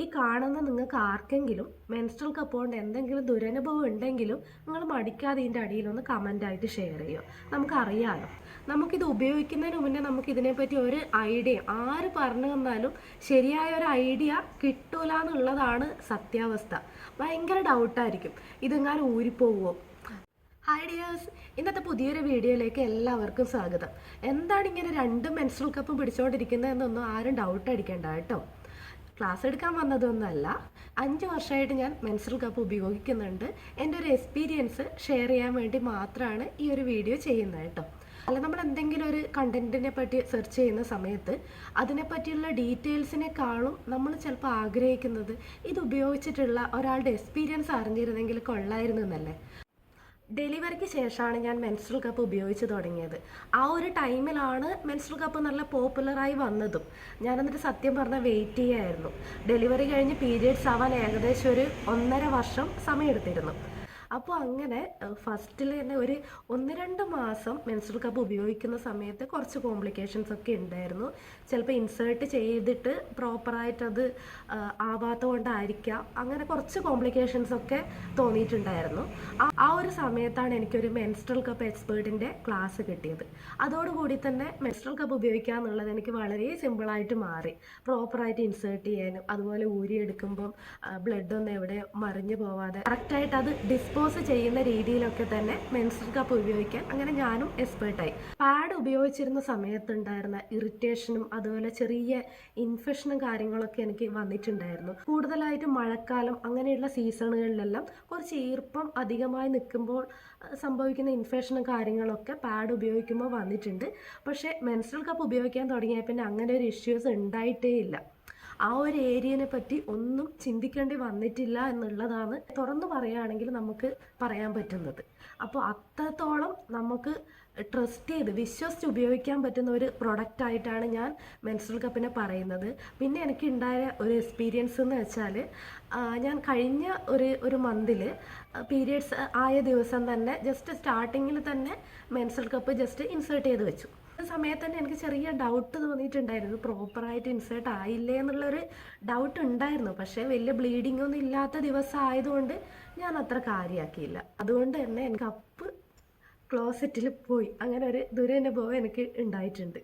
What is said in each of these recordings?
ഈ കാണുന്ന നിങ്ങൾക്ക് ആർക്കെങ്കിലും മെൻസ്ട്രൽ കപ്പ് കൊണ്ട് എന്തെങ്കിലും ദുരനുഭവം ഉണ്ടെങ്കിലും നിങ്ങൾ മടിക്കാതെ ഇതിന്റെ അടിയിലൊന്ന് കമന്റ് ആയിട്ട് ഷെയർ ചെയ്യുക. നമുക്കറിയാമല്ലോ നമുക്കിത് ഉപയോഗിക്കുന്നതിന് മുന്നേ നമുക്ക് ഇതിനെപ്പറ്റി ഒരു ഐഡിയ ആര് പറഞ്ഞു തന്നാലും ശരിയായ ഒരു ഐഡിയ കിട്ടൂല എന്നുള്ളതാണ് സത്യാവസ്ഥ. ഭയങ്കര ഡൗട്ടായിരിക്കും ഇതെങ്ങാനും ഊരിപ്പോവോ? ഹായ് ഡിയേഴ്സ് ഇന്നത്തെ പുതിയൊരു വീഡിയോയിലേക്ക് എല്ലാവർക്കും സ്വാഗതം. എന്താണ് ഇങ്ങനെ രണ്ട് മെൻസ്ട്രൽ കപ്പ് പിടിച്ചുകൊണ്ടിരിക്കുന്നതെന്നൊന്നും ആരും ഡൗട്ട് അടിക്കേണ്ട കേട്ടോ. ക്ലാസ് എടുക്കാൻ വന്നതൊന്നുമല്ല. അഞ്ച് വർഷമായിട്ട് ഞാൻ മെൻസൽ കപ്പ് ഉപയോഗിക്കുന്നുണ്ട്. എന്റെ ഒരു എക്സ്പീരിയൻസ് ഷെയർ ചെയ്യാൻ വേണ്ടി മാത്രമാണ് ഈ ഒരു വീഡിയോ ചെയ്യുന്നത് കേട്ടോ. അല്ല നമ്മൾ എന്തെങ്കിലും ഒരു കണ്ടന്റിനെ പറ്റി സെർച്ച് ചെയ്യുന്ന സമയത്ത് അതിനെപ്പറ്റിയുള്ള ഡീറ്റെയിൽസിനെക്കാളും നമ്മൾ ചിലപ്പോൾ ആഗ്രഹിക്കുന്നത്. ഇത് ഉപയോഗിച്ചിട്ടുള്ള ഒരാളുടെ എക്സ്പീരിയൻസ് അറിഞ്ഞിരുന്നെങ്കിൽ കൊള്ളായിരുന്നു എന്നല്ലേ? ഡെലിവറിക്ക് ശേഷമാണ് ഞാൻ മെൻസ്ട്രൽ കപ്പ് ഉപയോഗിച്ച് തുടങ്ങിയത്. ആ ഒരു ടൈമിലാണ് മെൻസ്ട്രൽ കപ്പ് നല്ല പോപ്പുലറായി വന്നതും. ഞാൻ എന്നിട്ട് സത്യം പറഞ്ഞാൽ വെയിറ്റ് ചെയ്യായിരുന്നു. ഡെലിവറി കഴിഞ്ഞ് പീരിയഡ്സ് ആവാൻ ഏകദേശം ഒരു ഒന്നര വർഷം സമയമെടുത്തിരുന്നു. അപ്പോൾ അങ്ങനെ ഫസ്റ്റിൽ തന്നെ ഒരു ഒന്ന് രണ്ട് മാസം മെൻസ്ട്രൽ കപ്പ് ഉപയോഗിക്കുന്ന സമയത്ത് കുറച്ച് കോംപ്ലിക്കേഷൻസ് ഒക്കെ ഉണ്ടായിരുന്നു. ചിലപ്പോൾ ഇൻസേർട്ട് ചെയ്തിട്ട് പ്രോപ്പറായിട്ട് അത് ആവാത്ത കൊണ്ടായിരിക്കാം അങ്ങനെ കുറച്ച് കോംപ്ലിക്കേഷൻസ് ഒക്കെ തോന്നിയിട്ടുണ്ടായിരുന്നു. ആ- ഒരു സമയത്താണ് എനിക്കൊരു മെൻസ്ട്രൽ കപ്പ് എക്സ്പേർട്ടിന്റെ ക്ലാസ് കിട്ടിയത്. അതോടുകൂടി തന്നെ മെൻസ്ട്രൽ കപ്പ് ഉപയോഗിക്കുക എന്നുള്ളത് എനിക്ക് വളരെ സിമ്പിളായിട്ട് മാറി. പ്രോപ്പറായിട്ട് ഇൻസേർട്ട് ചെയ്യാനും അതുപോലെ ഊരിയെടുക്കുമ്പം ബ്ലഡ് ഒന്നും എവിടെ മറിഞ്ഞു പോവാതെ കറക്റ്റായിട്ട് അത് ഡിസ്പോസ് ചെയ്യുന്ന രീതിയിലൊക്കെ തന്നെ മെൻസർ കപ്പ് ഉപയോഗിക്കാൻ അങ്ങനെ ഞാനും എക്സ്പേർട്ടായി പാഡ് ഉപയോഗിച്ചിരുന്ന സമയത്തുണ്ടായിരുന്ന ഇറിറ്റേഷനും അതുപോലെ ചെറിയ ഇൻഫെക്ഷനും കാര്യങ്ങളൊക്കെ എനിക്ക് വന്നിട്ടുണ്ടായിരുന്നു. കൂടുതലായിട്ടും മഴക്കാലം അങ്ങനെയുള്ള സീസണുകളിലെല്ലാം കുറച്ച് ഈർപ്പം അധികമായി നിൽക്കുമ്പോൾ സംഭവിക്കുന്ന ഇൻഫെക്ഷനും കാര്യങ്ങളൊക്കെ പാഡ് ഉപയോഗിക്കുമ്പോൾ വന്നിട്ടുണ്ട്. പക്ഷേ മെൻസ്ട്രൽ കപ്പ് ഉപയോഗിക്കാൻ തുടങ്ങിയ പിന്നെ അങ്ങനെ ഒരു ഇഷ്യൂസ് ഉണ്ടായിട്ടേ ഇല്ല ആ ഒരു ഏരിയനെ പറ്റി ഒന്നും ചിന്തിക്കേണ്ടി വന്നിട്ടില്ല എന്നുള്ളതാണ് തുറന്നു പറയുകയാണെങ്കിൽ നമുക്ക് പറയാൻ പറ്റുന്നത്. അപ്പോൾ അത്രത്തോളം നമുക്ക് ട്രസ്റ്റ് ചെയ്ത് വിശ്വസിച്ച് ഉപയോഗിക്കാൻ പറ്റുന്ന ഒരു പ്രൊഡക്റ്റ് ആയിട്ടാണ് ഞാൻ മെൻസ്ട്രൽ കപ്പിനെ പറയുന്നത്. പിന്നെ എനിക്ക് ഉണ്ടായ ഒരു എക്സ്പീരിയൻസ് എന്ന് വെച്ചാൽ ഞാൻ കഴിഞ്ഞ ഒരു ഒരു മന്തിൽ പീരിയഡ്സ് ആയ ദിവസം തന്നെ ജസ്റ്റ് സ്റ്റാർട്ടിങ്ങിൽ തന്നെ മെൻസ്ട്രൽ കപ്പ് ജസ്റ്റ് ഇൻസേർട്ട് ചെയ്ത് വെച്ചു. സമയത്ത് തന്നെ എനിക്ക് ചെറിയ ഡൗട്ട് തോന്നിയിട്ടുണ്ടായിരുന്നു. പ്രോപ്പറായിട്ട് ഇൻസേർട്ട് ആയില്ലേ എന്നുള്ളൊരു ഡൗട്ട് ഉണ്ടായിരുന്നു. പക്ഷേ വലിയ ബ്ലീഡിംഗ് ഒന്നും ഇല്ലാത്ത ദിവസം ആയതുകൊണ്ട് ഞാൻ അത്ര കാര്യമാക്കിയില്ല അതുകൊണ്ട് തന്നെ എനിക്ക് കപ്പ് ക്ലോസറ്റിൽ പോയി. അങ്ങനെ ഒരു ദുരനുഭവം എനിക്ക് ഉണ്ടായിട്ടുണ്ട്.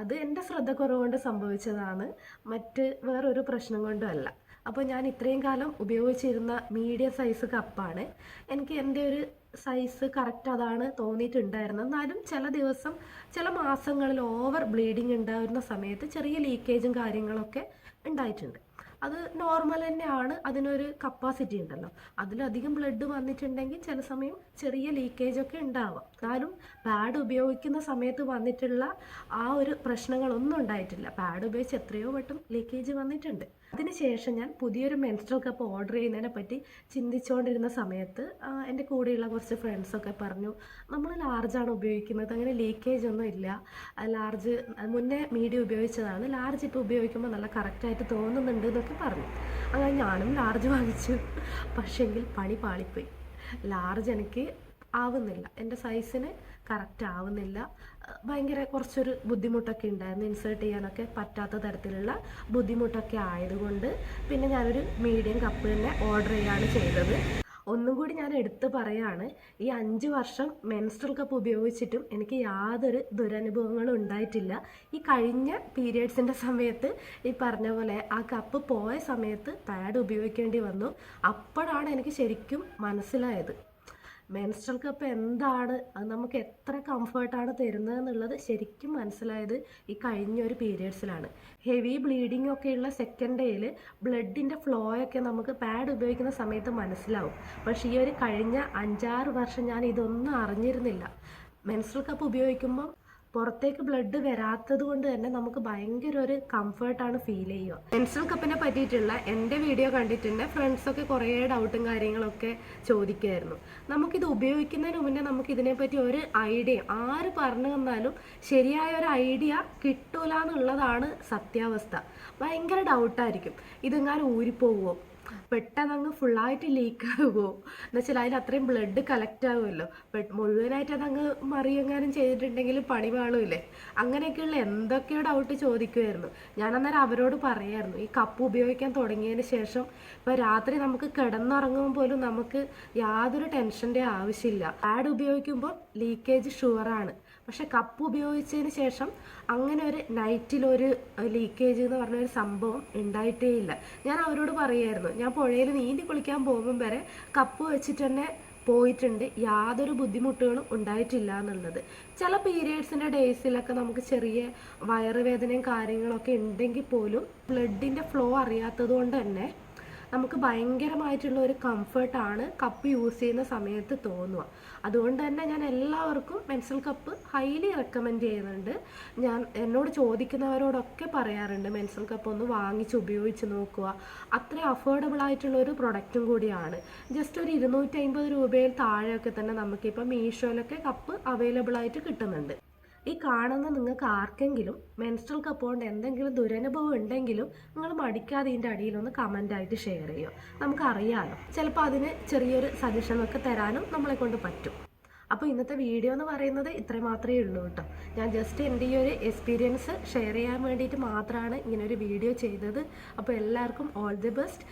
അത് എന്റെ ശ്രദ്ധക്കുറവുകൊണ്ട് സംഭവിച്ചതാണ്. മറ്റ് വേറൊരു പ്രശ്നം കൊണ്ടും അല്ല അപ്പോൾ ഞാൻ ഇത്രയും കാലം ഉപയോഗിച്ചിരുന്ന മീഡിയം സൈസ് കപ്പാണ് എനിക്ക് എന്റെ ഒരു സൈസ് കറക്റ്റ് അതാണ് തോന്നിയിട്ടുണ്ടായിരുന്നത്. എന്നാലും ചില ദിവസം ചില മാസങ്ങളിൽ ഓവർ ബ്ലീഡിങ് ഉണ്ടായിരുന്ന സമയത്ത് ചെറിയ ലീക്കേജും കാര്യങ്ങളൊക്കെ ഉണ്ടായിട്ടുണ്ട്. അത് നോർമൽ തന്നെയാണ്. അതിനൊരു കപ്പാസിറ്റി ഉണ്ടല്ലോ. അതിലധികം ബ്ലഡ് വന്നിട്ടുണ്ടെങ്കിൽ ചില സമയം ചെറിയ ലീക്കേജൊക്കെ ഉണ്ടാവാം. എന്നാലും പാഡ് ഉപയോഗിക്കുന്ന സമയത്ത് വന്നിട്ടുള്ള ആ ഒരു പ്രശ്നങ്ങളൊന്നും ഉണ്ടായിട്ടില്ല. പാഡ് ഉപയോഗിച്ച് എത്രയോ വട്ടം ലീക്കേജ് വന്നിട്ടുണ്ട്. അതിനുശേഷം ഞാൻ പുതിയൊരു മെൻസ്ട്രൽ കപ്പ് ഓർഡർ ചെയ്യുന്നതിനെ പറ്റി ചിന്തിച്ചുകൊണ്ടിരുന്ന സമയത്ത് എന്റെ കൂടെയുള്ള കുറച്ച് ഫ്രണ്ട്സൊക്കെ പറഞ്ഞു നമ്മൾ ലാർജാണ് ഉപയോഗിക്കുന്നത് അങ്ങനെ ലീക്കേജ് ഒന്നും ഇല്ല. ലാർജ് മുന്നേ മീഡിയം ഉപയോഗിച്ചതാണ്. ലാർജ് ഇപ്പോൾ ഉപയോഗിക്കുമ്പോൾ നല്ല കറക്റ്റായിട്ട് തോന്നുന്നുണ്ട് എന്നൊക്കെ പറഞ്ഞു. അങ്ങനെ ഞാനും ലാർജ് വാങ്ങിച്ചു. പക്ഷേങ്കിൽ പണി പാളിപ്പോയി. ലാർജ് എനിക്ക് ആവുന്നില്ല. എന്റെ സൈസിന് കറക്റ്റ് ആവുന്നില്ല. ഭയങ്കര കുറച്ചൊരു ബുദ്ധിമുട്ടൊക്കെ ഉണ്ടായിരുന്നു. ഇൻസേർട്ട് ചെയ്യാനൊക്കെ പറ്റാത്ത തരത്തിലുള്ള ബുദ്ധിമുട്ടൊക്കെ ആയതുകൊണ്ട് പിന്നെ ഞാനൊരു മീഡിയം കപ്പ് തന്നെ ഓർഡർ ചെയ്യാണ് ചെയ്തത്. ഒന്നും കൂടി ഞാൻ എടുത്തു പറയാണ് ഈ അഞ്ച് വർഷം മെൻസ്ട്രൽ കപ്പ് ഉപയോഗിച്ചിട്ടും എനിക്ക് യാതൊരു ദുരനുഭവങ്ങളും ഉണ്ടായിട്ടില്ല. ഈ കഴിഞ്ഞ പീരിയഡ്സിന്റെ സമയത്ത് ഈ പറഞ്ഞ പോലെ ആ കപ്പ് പോയ സമയത്ത് പാഡ് ഉപയോഗിക്കേണ്ടി വന്നു. അപ്പോഴാണ് എനിക്ക് ശരിക്കും മനസ്സിലായത്. മെൻസ്ട്രൽ കപ്പ് എന്താണ്? അത് നമുക്ക് എത്ര കംഫർട്ടാണ് തരുന്നത് എന്നുള്ളത് ശരിക്കും മനസ്സിലായത് ഈ കഴിഞ്ഞ ഒരു പീരിയഡ്സിലാണ് ഹെവി ബ്ലീഡിംഗ് ഒക്കെയുള്ള സെക്കൻഡ് ഡേയിൽ ബ്ലഡിന്റെ ഫ്ലോ ഒക്കെ നമുക്ക് പാഡ് ഉപയോഗിക്കുന്ന സമയത്ത് മനസ്സിലാവും. പക്ഷേ ഈ ഒരു കഴിഞ്ഞ അഞ്ചാറ് വർഷം ഞാൻ ഇതൊന്നും അറിഞ്ഞിരുന്നില്ല. മെൻസ്ട്രൽ കപ്പ് ഉപയോഗിക്കുമ്പോൾ പുറത്തേക്ക് ബ്ലഡ് വരാത്തത് കൊണ്ട് തന്നെ നമുക്ക് ഭയങ്കര ഒരു കംഫർട്ടാണ് ഫീൽ ചെയ്യുക. മെൻസ്ട്രൽ കപ്പിനെ പറ്റിയിട്ടുള്ള എന്റെ വീഡിയോ കണ്ടിട്ടുണ്ട്. ഫ്രണ്ട്സൊക്കെ കുറേ ഡൗട്ടും കാര്യങ്ങളൊക്കെ ചോദിക്കുമായിരുന്നു നമുക്കിത് ഉപയോഗിക്കുന്നതിന് മുന്നേ നമുക്ക് ഇതിനെപ്പറ്റി ഒരു ഐഡിയ ആര് പറഞ്ഞു തന്നാലും ശരിയായ ഒരു ഐഡിയ കിട്ടൂല എന്നുള്ളതാണ് സത്യാവസ്ഥ. ഭയങ്കര ഡൗട്ടായിരിക്കും ഇതെങ്ങാനും ഊരിപ്പോവുമോ പെട്ടെന്ന് അങ്ങ് ഫുള്ളായിട്ട് ലീക്ക് ആകുമോ എന്ന് വെച്ചാൽ അതിൽ അത്രയും ബ്ലഡ് കളക്ട് ആകുമല്ലോ മുഴുവനായിട്ട് അതങ്ങ് മറിയെങ്ങാനും ചെയ്തിട്ടുണ്ടെങ്കിൽ പണി പാളില്ലേ അങ്ങനെയൊക്കെയുള്ള എന്തൊക്കെയോ ഡൗട്ട് ചോദിക്കുമായിരുന്നു ഞാൻ അന്നേരം അവരോട് പറയായിരുന്നു. ഈ കപ്പ് ഉപയോഗിക്കാൻ തുടങ്ങിയതിന് ശേഷം ഇപ്പോൾ രാത്രി നമുക്ക് കിടന്നുറങ്ങുമ്പോൾ പോലും നമുക്ക് യാതൊരു ടെൻഷന്റെ ആവശ്യമില്ല. പാഡ് ഉപയോഗിക്കുമ്പോൾ ലീക്കേജ് ഷുവറാണ് പക്ഷെ കപ്പ് ഉപയോഗിച്ചതിന് ശേഷം അങ്ങനെ ഒരു നൈറ്റിൽ ഒരു ലീക്കേജ് എന്ന് പറഞ്ഞ ഒരു സംഭവം ഉണ്ടായിട്ടേ ഇല്ല ഞാൻ അവരോട് പറയായിരുന്നു ഞാൻ പുഴയിൽ നീന്തി കുളിക്കാൻ പോകുമ്പം വരെ കപ്പ് വെച്ചിട്ട് തന്നെ പോയിട്ടുണ്ട്. യാതൊരു ബുദ്ധിമുട്ടുകളും ഉണ്ടായിട്ടില്ല എന്നുള്ളത്. ചില പീരിയഡ്സിന്റെ ഡേയ്സിലൊക്കെ നമുക്ക് ചെറിയ വയറുവേദനയും കാര്യങ്ങളൊക്കെ ഉണ്ടെങ്കിൽ പോലും ബ്ലഡിന്റെ ഫ്ലോ അറിയാത്തത് കൊണ്ട് തന്നെ നമുക്ക് ഭയങ്കരമായിട്ടുള്ള ഒരു കംഫർട്ടാണ് കപ്പ് യൂസ് ചെയ്യുന്ന സമയത്ത് തോന്നുക. അതുകൊണ്ട് തന്നെ ഞാൻ എല്ലാവർക്കും മെൻസൽ കപ്പ് ഹൈലി റെക്കമെൻഡ് ചെയ്യുന്നുണ്ട്. ഞാൻ എന്നോട് ചോദിക്കുന്നവരോടൊക്കെ പറയാറുണ്ട് മെൻസൽ കപ്പ് ഒന്ന് വാങ്ങിച്ച് ഉപയോഗിച്ച് നോക്കുക. അത്ര അഫോർഡബിൾ ആയിട്ടുള്ള ഒരു പ്രൊഡക്റ്റും കൂടിയാണ്. ജസ്റ്റ് ഒരു ഇരുന്നൂറ്റി അമ്പത് രൂപയിൽ താഴെയൊക്കെ തന്നെ നമുക്കിപ്പോൾ മീഷോയിലൊക്കെ കപ്പ് അവൈലബിൾ ആയിട്ട് കിട്ടുന്നുണ്ട്. ഈ കാണുന്ന നിങ്ങൾക്ക് ആർക്കെങ്കിലും മെൻസ്ട്രൽ കപ്പ് കൊണ്ട് എന്തെങ്കിലും ദുരനുഭവം ഉണ്ടെങ്കിലും നിങ്ങൾ മടിക്കാതെ ഇതിന്റെ അടിയിലൊന്ന് ആയിട്ട് ഷെയർ ചെയ്യുക. നമുക്കറിയാമല്ലോ ചിലപ്പോൾ അതിന് ചെറിയൊരു സജഷനൊക്കെ തരാനും നമ്മളെ കൊണ്ട് പറ്റും. അപ്പോൾ ഇന്നത്തെ വീഡിയോ എന്ന് പറയുന്നത് ഇത്ര മാത്രമേ ഉള്ളൂ കേട്ടോ. ഞാൻ ജസ്റ്റ് എന്റെ ഈ ഒരു എക്സ്പീരിയൻസ് ഷെയർ ചെയ്യാൻ വേണ്ടിയിട്ട് മാത്രമാണ് ഇങ്ങനെ ഒരു വീഡിയോ ചെയ്തത്. അപ്പോൾ എല്ലാവർക്കും ഓൾ ദി ബെസ്റ്റ്